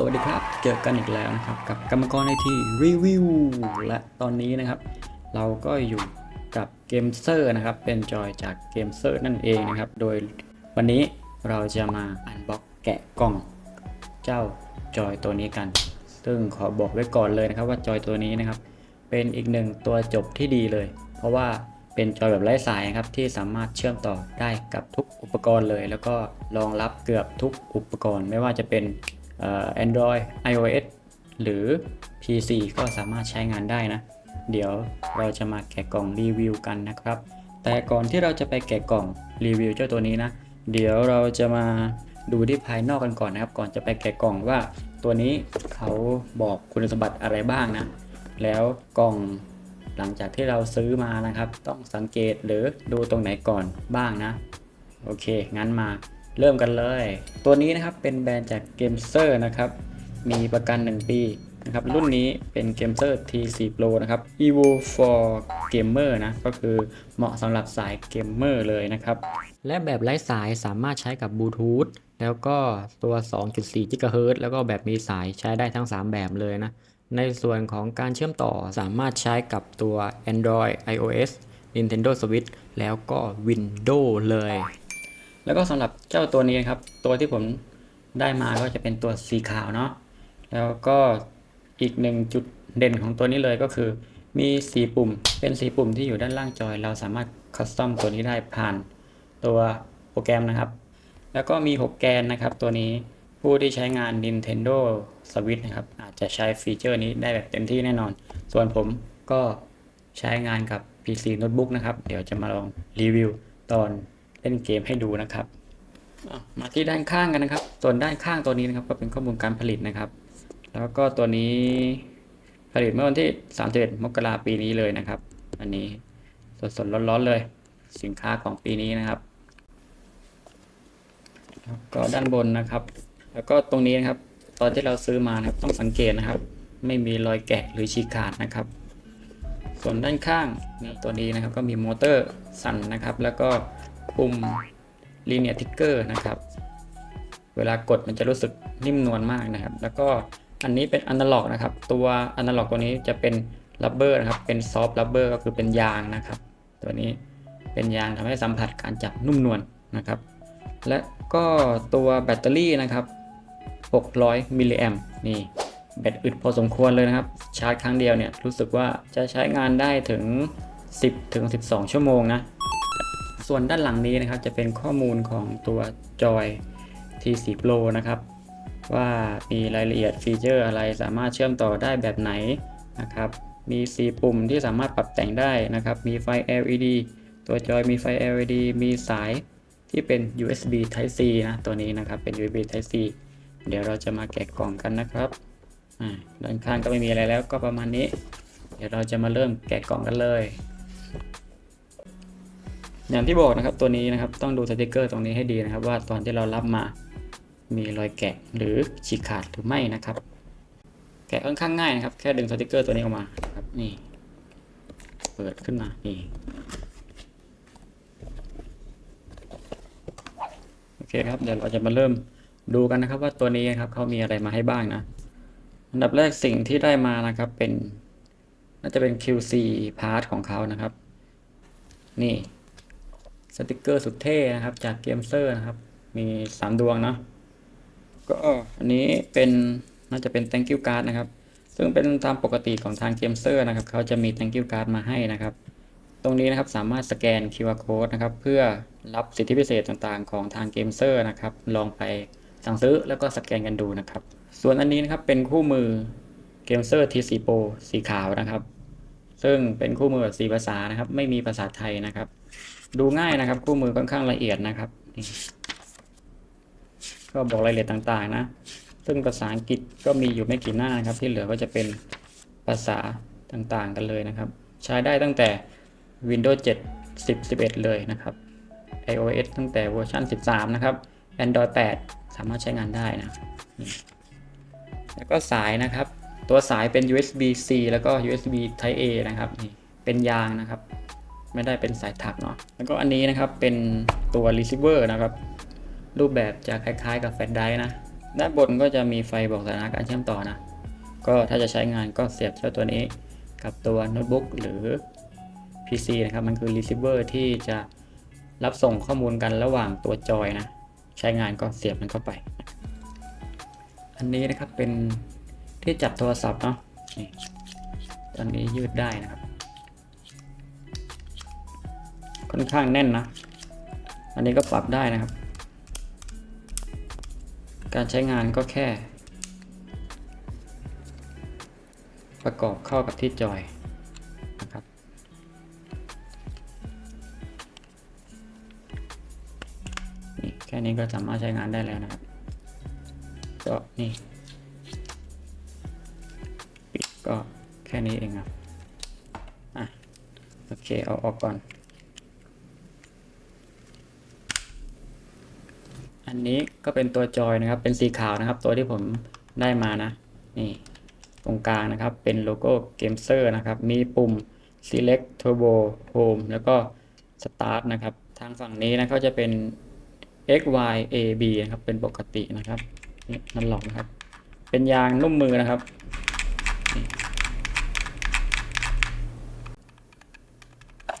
สวัสดีครับ เจอกันอีกแล้วนะครับ กับกรรมกรในที่รีวิวและตอนนี้นะครับ เราก็อยู่กับเกมเซอร์นะครับ เป็นจอยจากเกมเซอร์นั่นเองนะครับ โดยวันนี้เราจะมาอันบ็อกแกะกล่อง เจ้าจอยตัวนี้กัน ซึ่งขอบอกไว้ก่อนเลยนะครับ ว่าจอยตัวนี้นะครับ เป็นอีกหนึ่งตัวจบที่ดีเลย เพราะว่าเป็นจอยแบบไร้สายนะครับที่สามารถเชื่อมต่อได้กับทุกอุปกรณ์เลย แล้วก็รองรับเกือบทุกอุปกรณ์ ไม่ว่าจะเป็น Android iOS หรือ PC ก็สามารถใช้งานได้นะ เดี๋ยวเราจะมาแกะกล่องรีวิวกันนะครับ แต่ก่อนที่เราจะไปแกะกล่องรีวิวเจ้าตัวนี้นะ เดี๋ยวเราจะมาดูที่ภายนอกกันก่อนนะครับ ก่อนจะไปแกะกล่องว่าตัวนี้เขาบอกคุณสมบัติอะไรบ้างนะ แล้วกล่องหลังจากที่เราซื้อมานะครับ ต้องสังเกตหรือดูตรงไหนก่อนบ้างนะ โอเค งั้นมา เริ่มกันเลย ตัวนี้นะครับเป็นแบรนด์จากเกมเซอร์นะครับ มีประกัน 1 ปีนะครับ รุ่นนี้เป็นเกมเซอร์ T4 Pro นะครับ Evo for Gamer นะ ก็คือเหมาะสำหรับสายเกมเมอร์เลยนะครับ และแบบไร้สายสามารถใช้กับบลูทูธแล้วก็ตัว 2.4 GHz แล้วก็แบบมีสายใช้ได้ทั้ง 3 แบบเลยนะ ในส่วนของการเชื่อมต่อสามารถใช้กับตัว Android iOS Nintendo Switch แล้วก็ Windows เลย แล้วก็สำหรับเจ้าตัวนี้ครับ ตัวที่ผมได้มาก็จะเป็นตัวสีขาวเนาะแล้วก็อีกหนึ่งจุดเด่นของตัวนี้เลยก็คือ มีสีปุ่มเป็นสีปุ่มที่อยู่ด้านล่างจอย เราสามารถคัสตอมตัวนี้ได้ผ่านตัวโปรแกรมนะครับ แล้วก็มี 6 แกนนะครับ ตัวนี้ผู้ที่ใช้งาน Nintendo Switch นะครับ อาจจะใช้ฟีเจอร์นี้ได้แบบเต็มที่แน่นอน ส่วนผมก็ใช้งานกับ PC Notebook นะครับ เดี๋ยวจะมาลองรีวิวตอน เล่นเกมให้ดูนะครับอะมาที่ด้านข้างกันนะครับ ส่วนด้านข้างตัวนี้นะครับ ก็เป็นข้อมูลการผลิตนะครับ แล้วก็ตัวนี้ผลิตเมื่อวันที่31มกราปีนี้เลยนะครับ อันนี้สดๆร้อนๆเลย สินค้าของปีนี้นะครับแล้วก็ด้านบนนะครับ แล้วก็ตรงนี้นะครับ ตอนที่เราซื้อมานะครับต้องสังเกตนะครับ ไม่มีรอยแกะหรือฉีกขาดนะครับ ส่วนด้านข้างนี่ตัวนี้นะครับ ก็มีมอเตอร์สั่นนะครับ แล้วก็ ปุ่ม linear trigger นะครับ เวลากดมันจะรู้สึกนิ่มนวลมากนะครับ แล้วก็อันนี้เป็นอนาล็อกนะครับ ตัวอนาล็อกตัวนี้จะเป็นรับเบอร์นะครับ เป็นซอฟต์รับเบอร์ก็คือเป็นยางนะครับ ตัวนี้เป็นยางทำให้สัมผัสการจับนุ่มนวลนะครับ และก็ตัวแบตเตอรี่นะครับ 600 มิลลิแอมนี่แบตอึดพอสมควรเลยนะครับ ชาร์จครั้งเดียวเนี่ยรู้สึกว่าจะใช้งานได้ถึง10ถึง12 ชั่วโมงนะ ส่วนด้านหลังนี้นะครับจะเป็นข้อมูลของตัวจอย T4 Pro นะครับ ว่ามีรายละเอียดฟีเจอร์อะไรสามารถเชื่อมต่อได้แบบไหนนะครับ มี 4 ปุ่มที่สามารถปรับแต่งได้นะครับ มีไฟ LED ตัวจอยมีไฟ LED มีสายที่เป็น USB Type C นะ ตัวนี้นะครับเป็น USB Type C เดี๋ยวเราจะมาแกะกล่องกันนะครับด้านข้างก็ไม่มีอะไรแล้วก็ประมาณนี้ เดี๋ยวเราจะมาเริ่มแกะกล่องกันเลย อย่างที่บอกนะครับตัวนี้นะครับต้องดูสติกเกอร์ตรงนี้ให้ดีนะครับ ว่าตอนที่เรารับมามีรอยแกะหรือฉีกขาดหรือไม่นะครับ แกะค่อนข้างง่ายนะครับ แค่ดึงสติกเกอร์ตัวนี้ออกมาครับนี่ เปิดขึ้นมานี่โอเคครับเดี๋ยวเราจะมาเริ่มดูกันนะครับว่าตัวนี้นครับเขามีอะไรมาให้บ้างนะอันดับแรกสิ่งที่ได้มานะครับเป็นน่าจะเป็น QC part ของเขานะครับ นี่ สติกเกอร์สุดเท่นะครับ จากเกมเซอร์นะครับ มี 3 ดวงเนาะก็อันนี้เป็นน่าจะเป็น thank you card นะครับ ซึ่งเป็นตามปกติของทางเกมเซอร์นะครับ เขาจะมี thank you card มาให้นะครับ ตรงนี้นะครับสามารถสแกน QR code นะครับ เพื่อรับสิทธิพิเศษต่างๆ ของทางเกมเซอร์นะครับ ลองไปสั่งซื้อแล้วก็สแกนกันดูนะครับ ส่วนอันนี้นะครับเป็นคู่มือเกมเซอร์ T4 Pro สีขาวนะครับ ซึ่งเป็นคู่มือแบบสีภาษานะครับ ไม่มีภาษาไทยนะครับ ดูง่ายนะครับคู่มือค่อนข้างละเอียดนะครับนี่ก็บอกรายละเอียดต่างๆนะ ซึ่งภาษาอังกฤษก็มีอยู่ไม่กี่หน้านะครับ ที่เหลือก็จะเป็นภาษาต่างๆกันเลยนะครับ ใช้ได้ตั้งแต่ Windows 7 10 11 เลยนะครับ iOS ตั้งแต่เวอร์ชัน13 นะครับ Android 8 สามารถใช้งานได้นะนี่แล้วก็สายนะครับ ตัวสายเป็น USB C แล้วก็ USB Type A นะครับนี่เป็นยางนะครับ ไม่ได้เป็นสายถักเนาะแล้วก็อันนี้นะครับเป็นตัว receiver นะครับ รูปแบบจะคล้ายๆกับแฟลชไดรฟ์นะด้านบนก็จะมีไฟบอกสถานะการเชื่อมต่อนะ ก็ถ้าจะใช้งานก็เสียบเจ้าตัวนี้กับตัวโน้ตบุ๊กหรือ PC นะครับ มันคือ receiver ที่จะรับส่งข้อมูลกันระหว่างตัวจอยนะ ใช้งานก็เสียบมันเข้าไป อันนี้นะครับเป็นที่จับโทรศัพท์เนาะตอนนี้ยืดได้นะครับ อนข้างแน่นนะ อันนี้ก็ปรับได้นะครับ การใช้งานก็แค่ ประกอบเข้ากับที่จอยนะครับนี่แค่นี้ก็สามารถใช้งานได้แล้วนะครับก็นี่ปิดก็แค่นี้เองครับอะโอเคเอาออกก่อน อันนี้ก็เป็นตัวจอยนะครับ เป็นสีขาวนะครับ ตัวที่ผมได้มานะ นี่ตรงกลางนะครับ เป็นโลโก้เกมเซอร์นะครับ มีปุ่ม select turbo home แล้วก็ start นะครับ ทางฝั่งนี้นะก็จะเป็น x y a b นะครับ เป็นปกตินะครับนี่นั่นหลอกนะครับ เป็นยางนุ่มมือนะครับ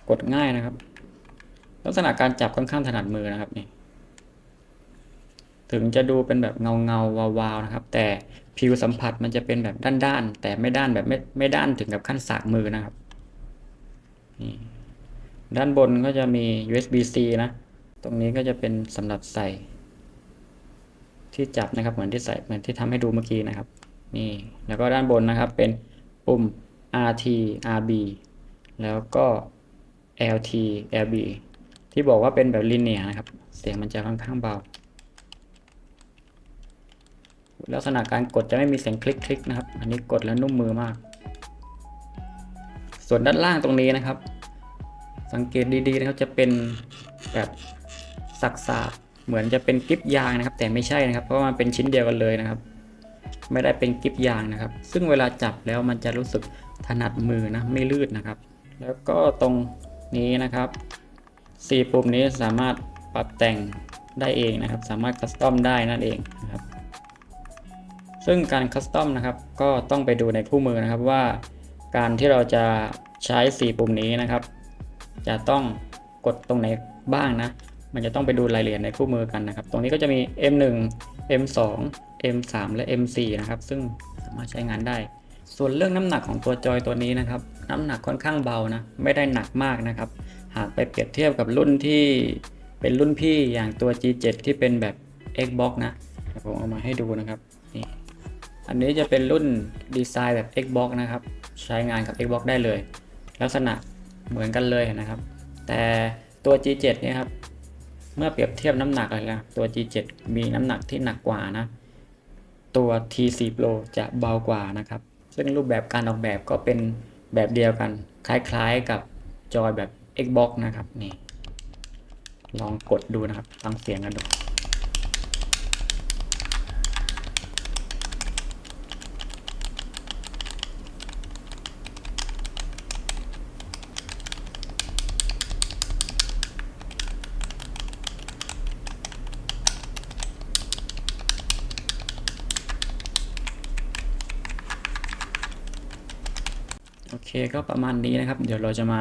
กดง่ายนะครับ ลักษณะการจับค่อนข้างถนัดมือนะครับนี่ ถึงจะดูเป็นแบบเงาเงาวาวๆนะครับ แต่ผิวสัมผัสมันจะเป็นแบบด้านๆแต่ไม่ด้านแบบไม่ไม่ด้านถึงกับขั้นสากมือนะครับนี่ด้านบนก็จะมี USB-C นะ ตรงนี้ก็จะเป็นสำหรับใส่ ที่จับนะครับเหมือนที่ใส่เหมือนที่ทำให้ดูเมื่อกี้นะครับนี่แล้วก็ด้านบนนะครับเป็นปุ่ม RT RB แล้วก็ LT LB ที่บอกว่าเป็นแบบลิเนียนะครับ เสียงมันจะค่อนข้างเบา ลักษณะการกดจะไม่มีเสียงคลิกคลิกนะครับ อันนี้กดแล้วนุ่มมือมาก ส่วนด้านล่างตรงนี้นะครับ สังเกตดีๆนะครับจะเป็นแบบสักสาเหมือนจะเป็นกิฟยางนะครับ แต่ไม่ใช่นะครับ เพราะามันเป็นชิ้นเดียวกันเลยนะครับ ไม่ได้เป็นกิฟยางนะครับ ซึ่งเวลาจับแล้วมันจะรู้สึกถนัดมือนะไม่ลื่นนะครับ แล้วก็ตรงนี้นะครับสี่ปุ่มนี้สามารถปรับแต่งได้เองนะครับ สามารถคัสตอมได้นั่นเองนะครับ ซึ่งการคัสตอมนะครับก็ต้องไปดูในคู่มือนะครับว่า การที่เราจะใช้ 4 ปุ่มนี้นะครับ จะต้องกดตรงไหนบ้างนะ มันจะต้องไปดูรายละเอียดในคู่มือกันนะครับ ตรงนี้ก็จะมี M1 M2 M3 และ M4 นะครับ ซึ่งสามารถใช้งานได้ ส่วนเรื่องน้ำหนักของตัวจอยตัวนี้นะครับ น้ำหนักค่อนข้างเบานะ ไม่ได้หนักมากนะครับ หากไปเปรียบเทียบกับรุ่นที่เป็นรุ่นพี่อย่างตัว G7 ที่เป็นแบบ Xbox นะผมเอามาให้ดูนะครับ อันนี้จะเป็นรุ่นดีไซน์แบบ Xbox นะครับ ใช้งานกับ Xbox ได้เลย ลักษณะเหมือนกันเลยนะครับ แต่ตัว G7 เนี่ยครับ เมื่อเปรียบเทียบน้ำหนักเลยนะตัว G7 มีน้ำหนักที่หนักกว่านะ ตัว T4 Pro จะเบากว่านะครับ ซึ่งรูปแบบการออกแบบก็เป็นแบบเดียวกัน คล้ายๆกับจอยแบบ Xbox นะครับนี่ลองกดดูนะครับฟังเสียงกันดู โอเคก็ประมาณนี้นะครับ เดี๋ยวเราจะมา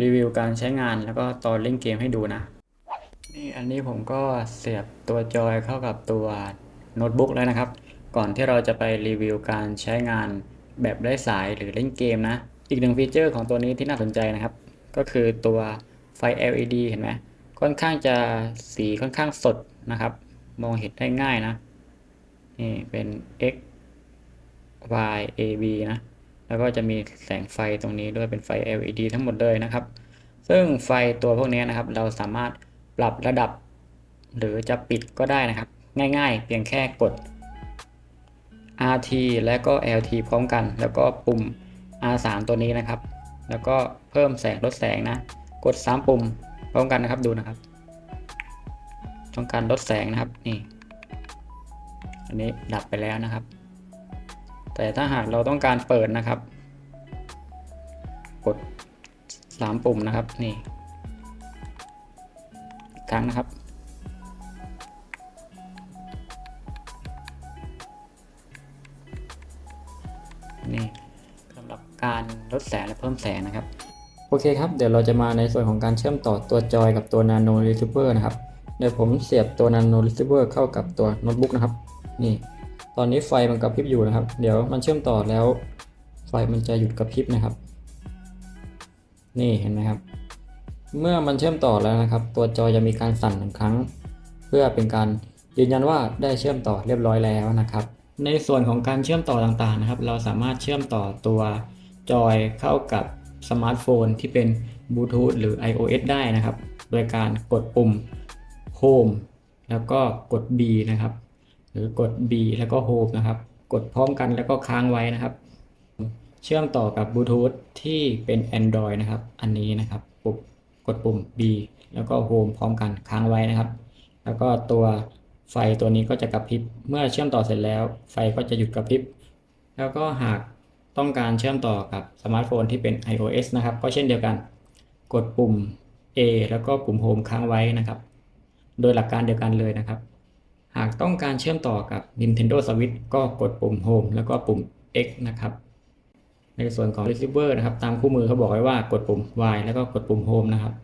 รีวิวการใช้งานแล้วก็ตอนเล่นเกมให้ดูนะ นี่อันนี้ผมก็เสียบตัวจอยเข้ากับตัวโน้ตบุ๊กแล้วนะครับ ก่อนที่เราจะไปรีวิวการใช้งานแบบไร้สายหรือเล่นเกมนะ อีกหนึ่งฟีเจอร์ของตัวนี้ที่น่าสนใจนะครับ ก็คือตัวไฟ LED เห็นไหมค่อนข้างจะสีค่อนข้างสดนะครับ มองเห็นได้ง่ายนะ นี่เป็น X Y A B นะ แล้วก็จะมีแสงไฟตรงนี้ด้วยเป็นไฟ LED ทั้งหมดเลยนะครับ ซึ่งไฟตัวพวกนี้นะครับ เราสามารถปรับระดับ หรือจะปิดก็ได้นะครับ ง่ายๆ เพียงแค่กด RT และก็ LT พร้อมกัน แล้วก็ปุ่ม R3 ตัวนี้นะครับ แล้วก็เพิ่มแสงลดแสงนะ กด 3 ปุ่มพร้อมกันนะครับดูนะครับ ต้องการลดแสงนะครับนี่ อันนี้ดับไปแล้วนะครับ แต่ถ้าหากเราต้องการเปิดนะครับ กด 3 ปุ่มนะครับนี่ครั้งนะครับ นี่สำหรับการลดแสงและเพิ่มแสงนะครับ โอเคครับ เดี๋ยวเราจะมาในส่วนของการเชื่อมต่อตัวจอยกับตัว Nano Receiver นะครับ เดี๋ยวผมเสียบตัว Nano Receiver เข้ากับตัวโน้ตบุ๊กนะครับ นี่ ตอนนี้ไฟมันกระพริบอยู่นะครับ เดี๋ยวมันเชื่อมต่อแล้ว ไฟมันจะหยุดกระพริบนะครับ นี่เห็นไหมครับ เมื่อมันเชื่อมต่อแล้วนะครับ ตัวจอยจะมีการสั่นหนึ่งครั้ง เพื่อเป็นการยืนยันว่าได้เชื่อมต่อเรียบร้อยแล้วนะครับ ในส่วนของการเชื่อมต่อต่างๆนะครับ เราสามารถเชื่อมต่อตัวจอยเข้ากับสมาร์ทโฟนที่เป็นบลูทูธหรือ iOS ได้นะครับ โดยการกดปุ่ม Home แล้วก็กด B นะครับ รือกด B แล้วก็ Home นะครับ กดพร้อมกันแล้วก็ค้างไว้นะครับ เชื่อมต่อกับบลูทูธที่เป็น Android นะครับ อันนี้นะครับปุ่มกดปุ่ม B แล้วก็ Home พร้อมกันค้างไว้นะครับ แล้วก็ตัวไฟตัวนี้ก็จะกระพริบ เมื่อเชื่อมต่อเสร็จแล้ว ไฟก็จะหยุดกระพริบ แล้วก็หากต้องการเชื่อมต่อกับสมาร์ทโฟนที่เป็น iOS นะครับ ก็เช่นเดียวกัน กดปุ่ม A แล้วก็ปุ่ม Home ค้างไว้นะครับ โดยหลักการเดียวกันเลยนะครับ หากต้องการเชื่อมต่อกับ Nintendo Switch ก็กดปุ่ม Home แล้วก็ปุ่ม X นะครับ ในส่วนของ receiver นะครับ ตามคู่มือเขาบอกไว้ว่ากดปุ่ม Y แล้วก็กดปุ่ม Home นะครับ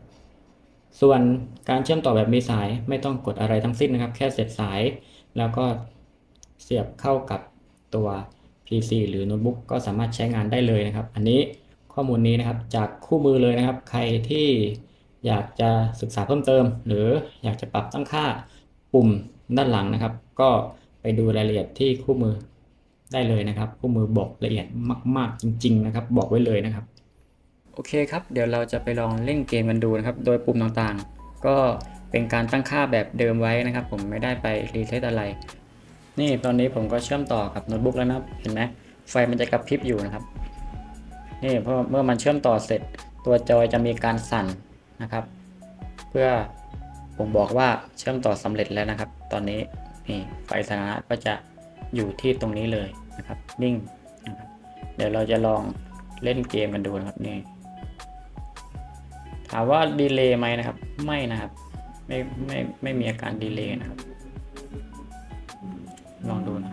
ส่วนการเชื่อมต่อแบบมีสายไม่ต้องกดอะไรทั้งสิ้นนะครับ แค่เสียบสาย แล้วก็เสียบเข้ากับตัว PC หรือโน้ตบุ๊กก็สามารถใช้งานได้เลยนะครับ อันนี้ข้อมูลนี้นะครับจากคู่มือเลยนะครับ ใครที่อยากจะศึกษาเพิ่มเติม หรืออยากจะปรับตั้งค่าปุ่ม ด้านหลังนะครับ ก็ไปดูรายละเอียดที่คู่มือได้เลยนะครับ คู่มือบอกละเอียดมาก ๆ จริง ๆ นะครับ บอกไว้เลยนะครับ โอเคครับ เดี๋ยวเราจะไปลองเล่นเกมกันดูนะครับ โดยปุ่มต่างๆ ก็เป็นการตั้งค่าแบบเดิมไว้นะครับ ผมไม่ได้ไปรีเซ็ตอะไร นี่ตอนนี้ผมก็เชื่อมต่อกับโน้ตบุ๊กแล้วนะครับ เห็นไหมไฟมันจะกระพริบอยู่นะครับ นี่เพราะเมื่อมันเชื่อมต่อเสร็จ ตัวจอยจะมีการสั่นนะครับ เพื่อ ผมบอกว่าเชื่อมต่อสำเร็จแล้วนะครับ ตอนนี้นี่ไฟสถานะก็จะอยู่ที่ตรงนี้เลยนะครับ นิ่งนะครับเดี๋ยวเราจะลองเล่นเกมกันดูนะครับนี่ถามว่าดีเลย์ไหมนะครับ ไม่นะครับ ไม่ไม่ไม่มีอาการดีเลย์นะครับ ลองดูนะ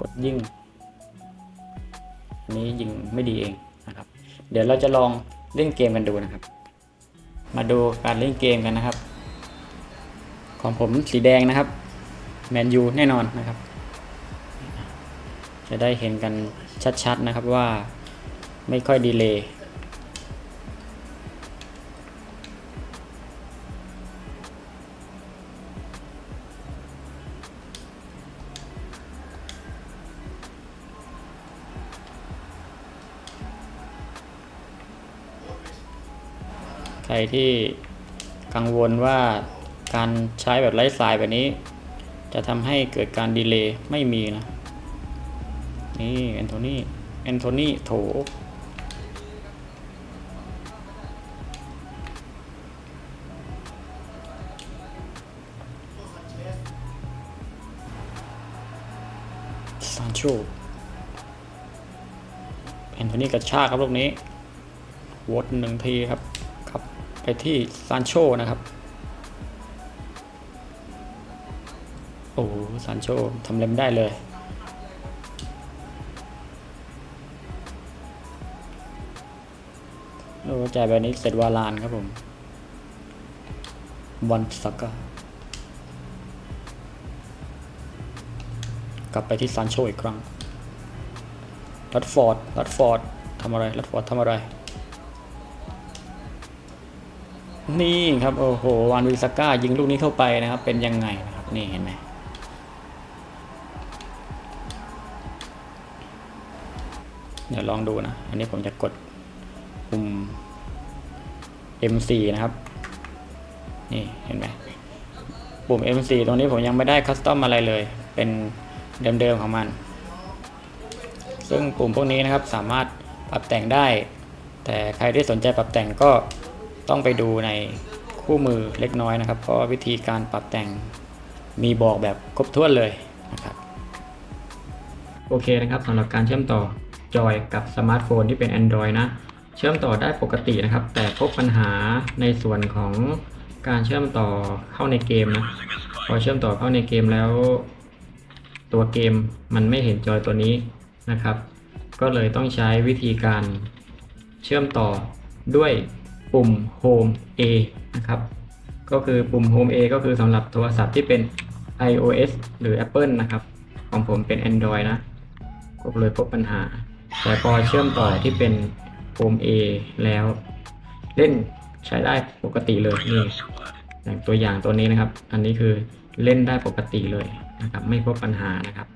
กดยิ่งนนี้ยิงไม่ดีเองนะครับ เดี๋ยวเราจะลองเล่นเกมกันดูนะครับ มาดูการเล่นเกมกันนะครับ ของผมสีแดงนะครับแมนยูแน่นอนนะครับ จะได้เห็นกันชัดๆนะครับว่าไม่ค่อยดีเลย์ ใครที่กังวลว่าการใช้แบบไร้สายแบบนี้ จะทำให้เกิดการดีเลย์ไม่มีนะ นี่แอนโทนีแอนโทนีโถซานโชแอนโทนีกระชากครับลูกนี้วดหนึ่งทีครับขับ ไปที่ซานโชนะครับ โอ้ซานโชทำเล็มได้เลย โอ้จ่ายแบบนี้เสร็จวาลานครับผมบอลสักกกลับไปที่ซานโชอีกครั้งรัดฟอร์ดรัดฟอร์ดทำอะไรรัดฟอร์ดทำอะไร นี่ครับโอ้โหวานวิสก้ายิงลูกนี้เข้าไปนะครับ เป็นยังไงนะครับนี่เห็นไหมเดี๋ยวลองดูนะ อันนี้ผมจะกดปุ่ม M4 นะครับ นี่เห็นไหมปุ่ม M4 ตรงนี้ผมยังไม่ได้คัสตอมอะไรเลย เป็นเดิมๆของมัน ซึ่งปุ่มพวกนี้นะครับสามารถปรับแต่งได้ แต่ใครที่สนใจปรับแต่งก็ ต้องไปดูในคู่มือเล็กน้อยนะครับ เพราะวิธีการปรับแต่งมีบอกแบบครบถ้วนเลยนะครับ โอเคนะครับสำหรับการเชื่อมต่อจอยกับสมาร์ทโฟนที่เป็น Android นะ เชื่อมต่อได้ปกตินะครับ แต่พบปัญหาในส่วนของการเชื่อมต่อเข้าในเกมนะ พอเชื่อมต่อเข้าในเกมแล้ว ตัวเกมมันไม่เห็นจอยตัวนี้นะครับ ก็เลยต้องใช้วิธีการเชื่อมต่อด้วย ปุ่ม Home A นะครับ ก็คือปุ่ม Home A ก็คือสำหรับโทรศัพท์ที่เป็น iOS หรือ Apple นะครับ ของผมเป็น Android นะก็เลยพบปัญหา แต่พอเชื่อมต่อที่เป็น Home A แล้ว เล่นใช้ได้ปกติเลยนี่อย่างตัวอย่างตัวนี้นะครับ อันนี้คือเล่นได้ปกติเลยนะครับ ไม่พบปัญหานะครับ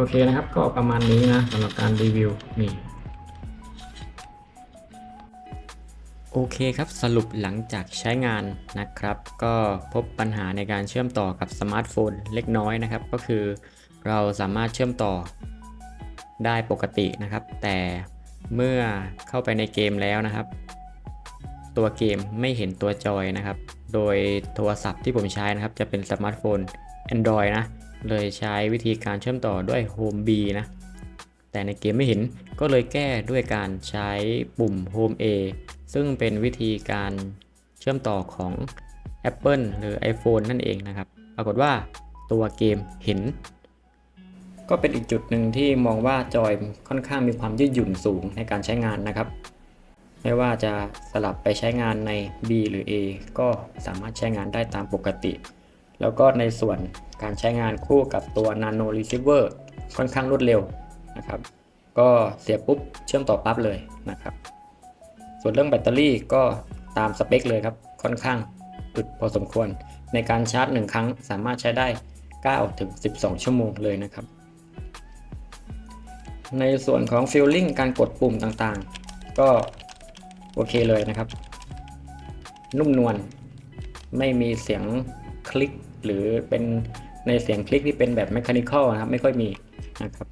โอเคนะครับ ก็ประมาณนี้นะสำหรับการรีวิวนี่โอเคครับสรุปหลังจากใช้งานนะครับ ก็พบปัญหาในการเชื่อมต่อกับสมาร์ทโฟนเล็กน้อยนะครับ ก็คือเราสามารถเชื่อมต่อได้ปกตินะครับ แต่เมื่อเข้าไปในเกมแล้วนะครับ ตัวเกมไม่เห็นตัวจอยนะครับ โดยโทรศัพท์ที่ผมใช้นะครับ จะเป็นสมาร์ทโฟน Android นะ เลยใช้วิธีการเชื่อมต่อด้วย Home B นะ แต่ในเกมไม่เห็นก็เลยแก้ด้วยการใช้ปุ่ม Home A ซึ่งเป็นวิธีการเชื่อมต่อของ Apple หรือ iPhone นั่นเองนะครับ ปรากฏว่าตัวเกมเห็น ก็เป็นอีกจุดหนึ่งที่มองว่าจอยค่อนข้างมีความยืดหยุ่นสูงในการใช้งานนะครับ ไม่ว่าจะสลับไปใช้งานใน B หรือ A ก็สามารถใช้งานได้ตามปกติ แล้วก็ในส่วน การใช้งานคู่กับตัว Nano Receiver ค่อนข้างรวดเร็วนะครับ ก็เสียบปุ๊บเชื่อมต่อปั๊บเลยนะครับ ส่วนเรื่องแบตเตอรี่ก็ตามสเปคเลยครับ ค่อนข้างอึดพอสมควร ในการชาร์จ 1 ครั้งสามารถใช้ได้9ถึง12 ชั่วโมงเลยนะครับ ในส่วนของฟิลลิ่งการกดปุ่มต่างๆ ก็โอเคเลยนะครับ นุ่มนวลไม่มีเสียงคลิกหรือเป็น ในเสียงคลิกที่เป็นแบบ m e c h a n i c a l นะครับ ไม่ค่อยมีนะครับ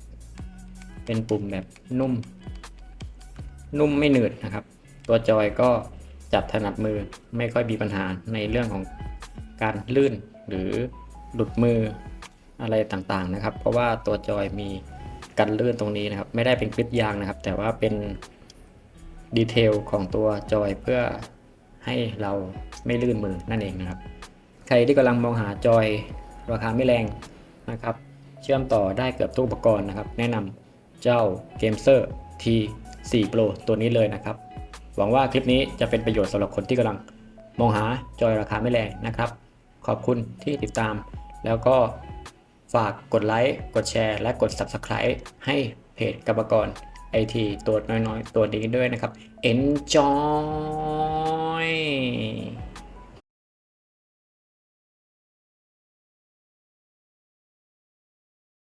เป็นปุ่มแบบนุ่ม นุ่มไม่หนืดนะครับ ตัวจอยก็จับถนัดมือไม่ค่อยมีปัญหาในเรื่องของการลื่นหรือหลุดมืออะไรต่างๆนะครับ เพราะว่าตัวจอยมีกันลื่นตรงนี้นะครับ ไม่ได้เป็นคลิปยางนะครับ แต่ว่าเป็นดีเทลของตัวจอยเพื่อให้เราไม่ลื่นมือนั่นเองนะครับ ใครที่กำลังมองหาจอย ราคาไม่แรงนะครับ เชื่อมต่อได้เกือบทุกอุปกรณ์นะครับ แนะนำเจ้า g a m e r T4 Pro ตัวนี้เลยนะครับ หวังว่าคลิปนี้จะเป็นประโยชน์สำหรับคนที่กำลังมองหาจอยราคาไม่แรงนะครับ ขอบคุณที่ติดตาม แล้วก็ฝากกดไลค์ กดแชร์ และกด Subscribe ให้เพจกรรมกรไอทีตัวน้อยๆ ตัวนี้ด้วยนะครับ Enjoy